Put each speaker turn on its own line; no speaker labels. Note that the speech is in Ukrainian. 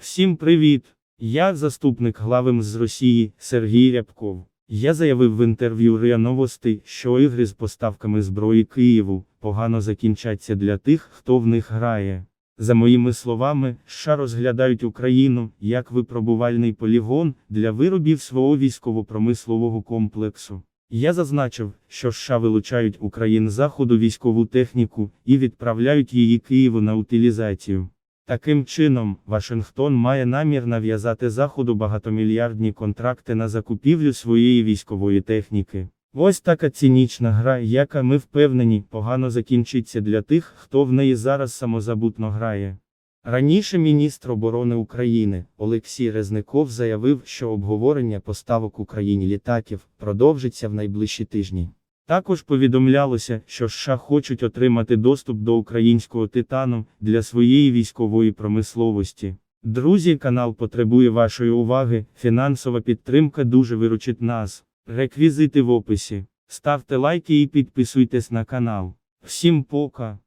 Всім привіт! Я заступник глави з Росії Сергій Рябков. Я заявив в інтерв'ю РИА Новости, що ігри з поставками зброї Києву погано закінчаться для тих, хто в них грає. За моїми словами, США розглядають Україну як випробувальний полігон для виробів свого військово-промислового комплексу. Я зазначив, що США вилучають Україн заходу військову техніку і відправляють її Києву на утилізацію. Таким чином, Вашингтон має намір нав'язати Заходу багатомільярдні контракти на закупівлю своєї військової техніки. Ось така цинічна гра, яка ми впевнені, погано закінчиться для тих, хто в неї зараз самозабутно грає. Раніше міністр оборони України Олексій Резников заявив, що обговорення поставок Україні літаків продовжиться в найближчі тижні. Також повідомлялося, що США хочуть отримати доступ до українського титану для своєї військової промисловості. Друзі, канал потребує вашої уваги, фінансова підтримка дуже виручить нас. Реквізити в описі. Ставте лайки і підписуйтесь на канал. Всім пока!